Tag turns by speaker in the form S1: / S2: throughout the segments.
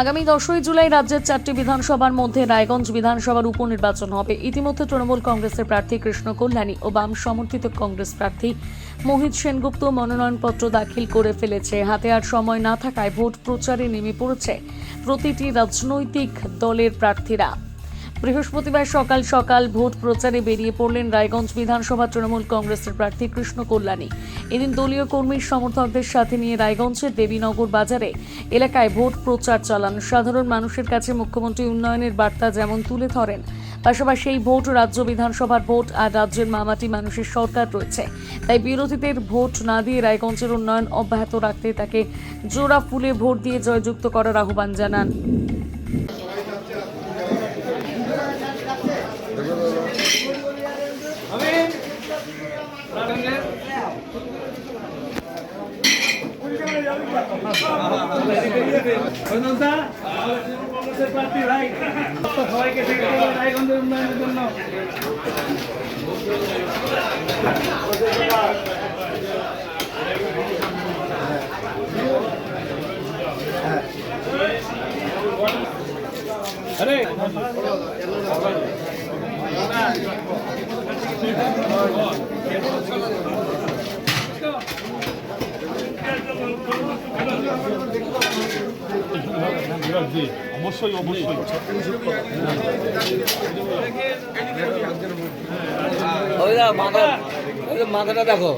S1: আগামী দশই জুলাই রাজ্যের চারটি বিধানসভার মধ্যে রায়গঞ্জ বিধানসভার উপনির্বাচন হবে। ইতিমধ্যে তৃণমূল কংগ্রেসের প্রার্থী কৃষ্ণ কল্যাণী ও বাম সমর্থিত কংগ্রেস প্রার্থী মোহিত সেনগুপ্ত মনোনয়নপত্র দাখিল করে ফেলেছে। হাতে আর সময় না থাকায় ভোট প্রচারে নেমে পড়েছে প্রতিটি রাজনৈতিক দলের প্রার্থীরা। বৃহস্পতিবার সকাল সকাল ভোট প্রচারে বেরিয়ে পড়লেন রায়গঞ্জ বিধানসভা তৃণমূল কংগ্রেসের প্রার্থী কৃষ্ণ কল্যাণী। এদিন দলীয় কর্মী সমর্থকদের সাথে নিয়ে রায়গঞ্জের দেবীনগর বাজারে এলাকায় ভোট প্রচার চালান। সাধারণ মানুষের কাছে মুখ্যমন্ত্রী উন্নয়নের বার্তা যেমন তুলে ধরেন, পাশাপাশি এই ভোট রাজ্য বিধানসভার ভোট আর রাজ্যের মামাটি মানুষের সরকার রয়েছে। তাই বিরোধীদের ভোট না দিয়ে রায়গঞ্জের উন্নয়ন অব্যাহত রাখতে তাকে জোড়া ফুলে ভোট দিয়ে জয়যুক্ত করার আহ্বান জানান
S2: অভিনন্দন আমাদের তৃণমূল কংগ্রেসের প্রার্থী ভাই সবাইকে দেখতে হবে রায়গঞ্জের উন্নয়নের জন্য আরে
S3: অবশ্যই অবশ্যই
S4: মাথাটা দেখো।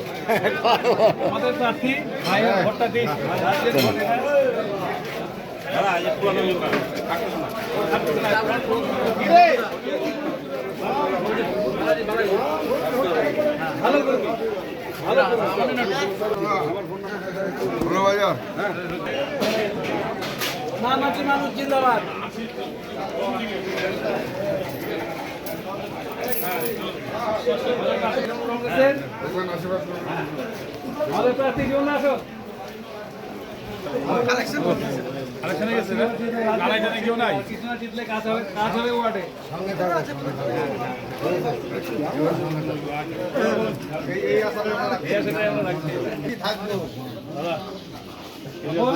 S2: আমাদের প্রার্থী ভাই ভোটটা ভোট। ভালো করবি মামাটি মানুষ জিন্দাবাদ। কেমন আসো
S3: আরেকখানে গেছে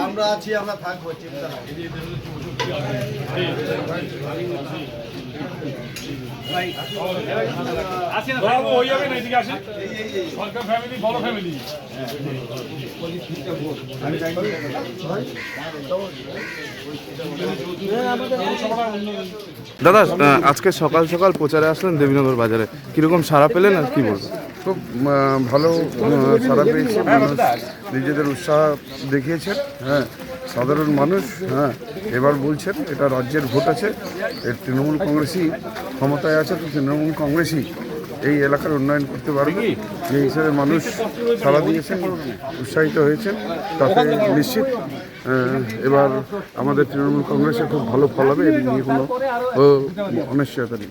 S5: আমরা আছি আমরা থাকব চিন্তা
S6: দাদা আজকে সকাল সকাল প্রচারে আসলেন দেবীনগর বাজারে। কীরকম সারা পেলেন আর কি বলবেন?
S7: খুব ভালো সাড়া পেয়েছে মানুষ নিজেদের উৎসাহ দেখিয়েছেন হ্যাঁ সাধারণ মানুষ হ্যাঁ এবার বলছেন এটা রাজ্যের ভোট আছে, এর তৃণমূল কংগ্রেসই ক্ষমতায় আছে, তো তৃণমূল কংগ্রেসই এই এলাকার উন্নয়ন করতে পারবে। যে হিসেবে মানুষ সাড়া দিয়েছেন, উৎসাহিত হয়েছেন, তাতে নিশ্চিত এবার আমাদের তৃণমূল কংগ্রেসে খুব ভালো ফল হবে, এর নিয়ে কোনো অনিশ্চয়তা নেই।